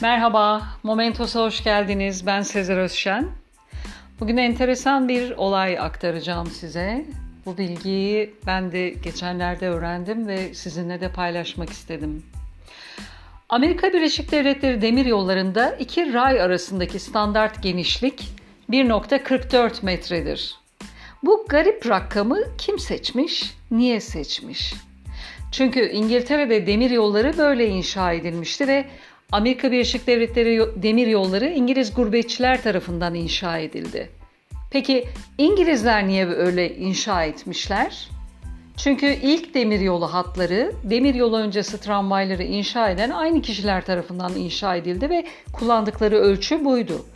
Merhaba, Momentos'a hoş geldiniz. Ben Sezer Özşen. Bugün enteresan bir olay aktaracağım size. Bu bilgiyi ben de geçenlerde öğrendim ve sizinle de paylaşmak istedim. Amerika Birleşik Devletleri demir yollarında iki ray arasındaki standart genişlik 1.44 metredir. Bu garip rakamı kim seçmiş, niye seçmiş? Çünkü İngiltere'de demir yolları böyle inşa edilmişti ve Amerika Birleşik Devletleri demir yolları İngiliz gurbetçiler tarafından inşa edildi. Peki İngilizler niye öyle inşa etmişler? Çünkü ilk demir yolu hatları, demir yolu öncesi tramvayları inşa eden aynı kişiler tarafından inşa edildi ve kullandıkları ölçü buydu.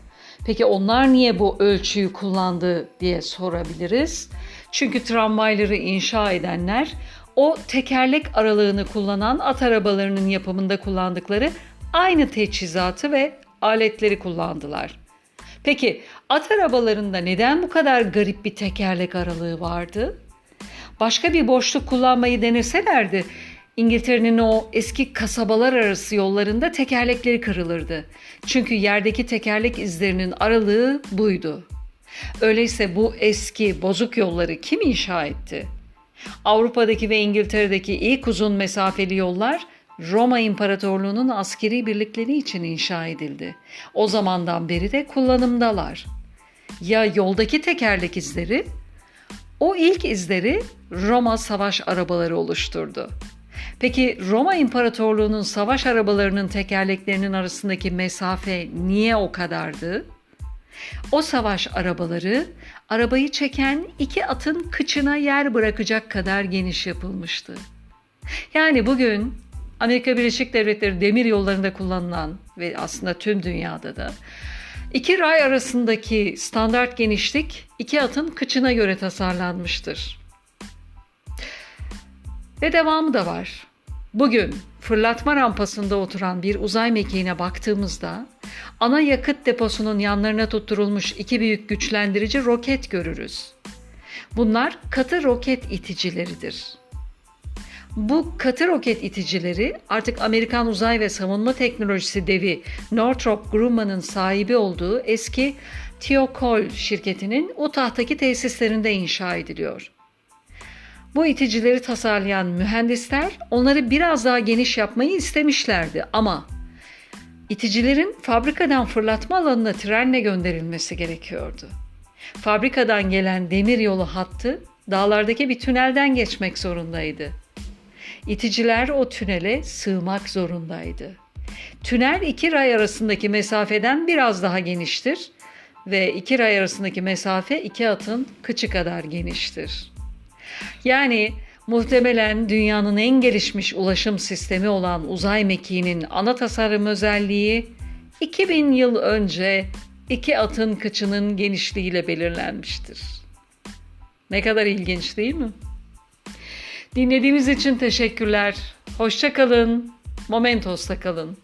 Peki onlar niye bu ölçüyü kullandı diye sorabiliriz. Çünkü tramvayları inşa edenler o tekerlek aralığını kullanan at arabalarının yapımında kullandıkları aynı teçhizatı ve aletleri kullandılar. Peki at arabalarında neden bu kadar garip bir tekerlek aralığı vardı? Başka bir boşluk kullanmayı deneselerdi İngiltere'nin o eski kasabalar arası yollarında tekerlekleri kırılırdı. Çünkü yerdeki tekerlek izlerinin aralığı buydu. Öyleyse bu eski bozuk yolları kim inşa etti? Avrupa'daki ve İngiltere'deki ilk uzun mesafeli yollar Roma İmparatorluğu'nun askeri birlikleri için inşa edildi. O zamandan beri de kullanımdalar. Ya yoldaki tekerlek izleri? O ilk izleri Roma savaş arabaları oluşturdu. Peki Roma İmparatorluğu'nun savaş arabalarının tekerleklerinin arasındaki mesafe niye o kadardı? O savaş arabaları arabayı çeken iki atın kıçına yer bırakacak kadar geniş yapılmıştı. Yani bugün Amerika Birleşik Devletleri demir yollarında kullanılan ve aslında tüm dünyada da iki ray arasındaki standart genişlik iki atın kıçına göre tasarlanmıştır. Ve devamı da var. Bugün fırlatma rampasında oturan bir uzay mekiğine baktığımızda ana yakıt deposunun yanlarına tutturulmuş iki büyük güçlendirici roket görürüz. Bunlar katı roket iticileridir. Bu katı roket iticileri artık Amerikan uzay ve savunma teknolojisi devi Northrop Grumman'ın sahibi olduğu eski Thiokol şirketinin Utah'taki tesislerinde inşa ediliyor. Bu iticileri tasarlayan mühendisler onları biraz daha geniş yapmayı istemişlerdi ama iticilerin fabrikadan fırlatma alanına trenle gönderilmesi gerekiyordu. Fabrikadan gelen demir yolu hattı dağlardaki bir tünelden geçmek zorundaydı. İticiler o tünele sığmak zorundaydı. Tünel iki ray arasındaki mesafeden biraz daha geniştir ve iki ray arasındaki mesafe iki atın kıçı kadar geniştir. Yani muhtemelen dünyanın en gelişmiş ulaşım sistemi olan uzay mekiğinin ana tasarım özelliği 2000 yıl önce iki atın kıçının genişliğiyle belirlenmiştir. Ne kadar ilginç değil mi? Dinlediğiniz için teşekkürler. Hoşça kalın. Momentos'ta kalın.